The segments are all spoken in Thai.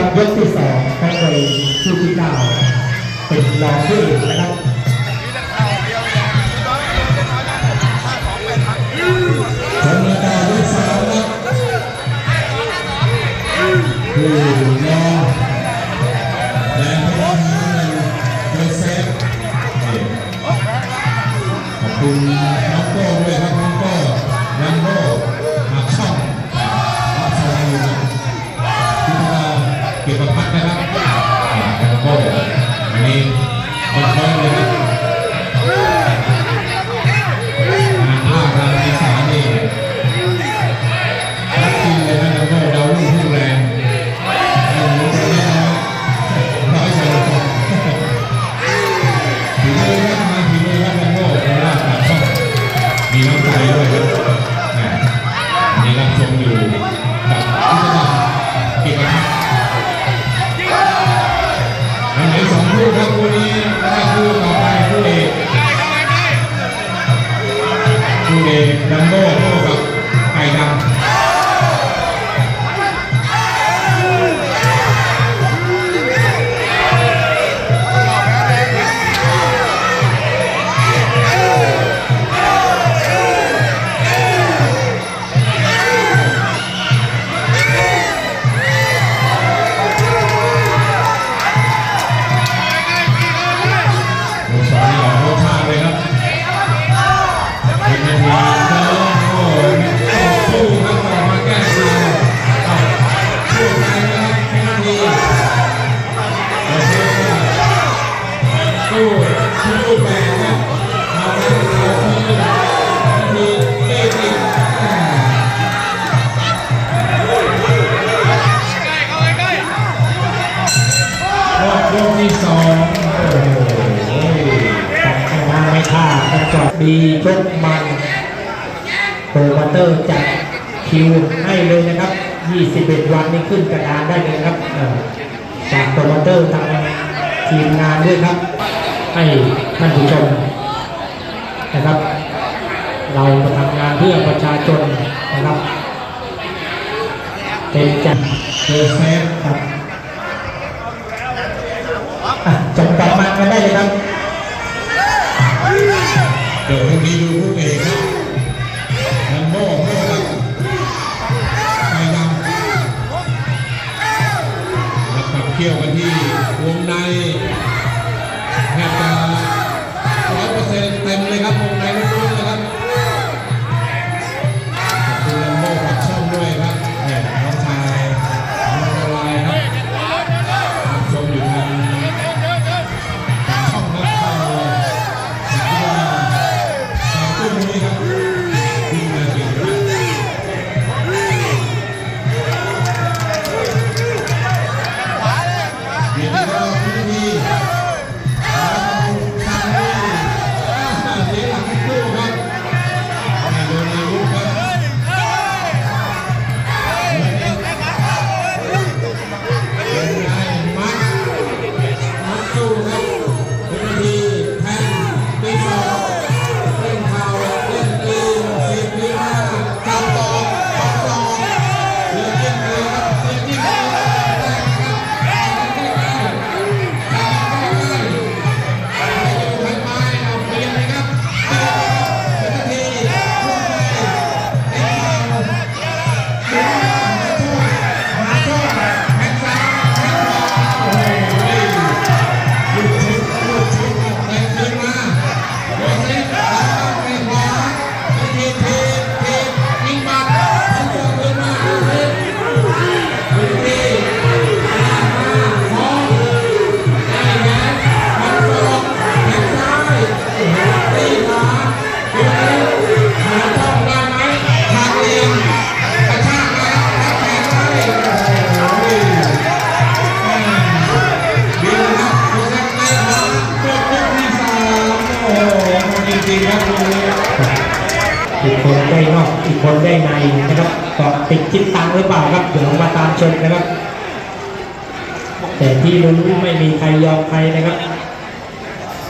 ครับยกที่สองของเวคู่ที่เก้าเป็นรองผู้เอกนะครับผลงานที่สองครับคือรองแดงพลโยเซฟขอบคุณ คู่เอกดัมโบ้คู่กับ สู้รูปแบบครับเอาแล้วเอาคืนนาทีเตะติดอ่ารอบยกที่สองโอ้โหแต่งานไม่ท่าก็จอดดีชกมันโปรโมเตอร์จัดคิวให้เลยนะครับ 21 วันนี้ขึ้นกระดานได้เลยครับจากโปรโมเตอร์ทางทีมงานด้วยครับ ให้ท่านผู้ชมนะครับ เราทำงานเพื่อประชาชนนะครับเป็นจัดเจอเซฟครับจบกลับมากันได้เลยครับเดี๋ยวพรุ่งนี้ดูคู่เอกครับแลมโบ้โบ้ครับไก่ดำแล้วขับเคี่ยวกันที่วงใน แทบร้อยเปอร์เซ็นต์เต็มเลยครับวงในลูก ริงๆครับตรงนี้อีกคนได้นอกอีกคนได้ในนะครับเกาะติดจิตตังหรือเปล่าครับเดี๋ยวมาตามชมนะครับ แต่ที่รู้ไม่มีใครยอมใครนะครับ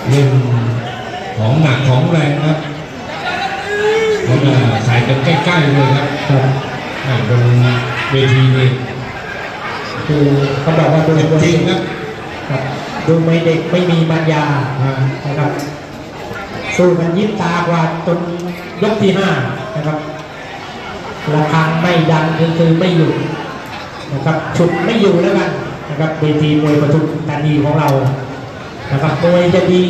เล่นของหนักของแรงครับเพราะว่าใส่กันใกล้ๆเลยครับครับอ่าบนเวทีนี่คือเขาบอกว่าดูเจ็บมวยจริงครับครับดูมวยเด็กไม่มีปัญญาอ่านะครับ สู้กันยิบตากว่าจนยกที่ห้านะครับระฆังไม่ดังคือไม่หยุดนะครับฉุดไม่อยู่แล้วกันนะครับเวทีมวยปทุมธานีของเรานะครับมวยจะดี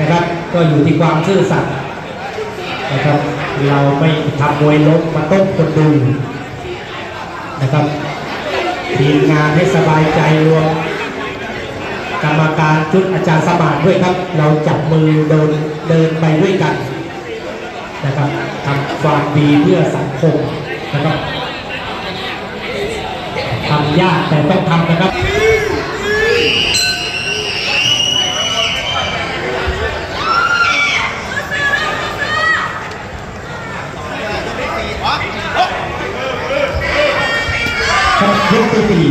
นะครับก็อยู่ที่ความซื่อสัตย์นะครับเราไม่ทำมวยล้มมาต้มคนดูนะครับทีมงานให้สบายใจรวม ชุดอาจารย์สมานด้วยครับ เราจับมือเดินเดินไปด้วยกันนะครับทำความดีเพื่อสังคมนะครับทำยากแต่ต้องทำนะครับครับยกที่สี่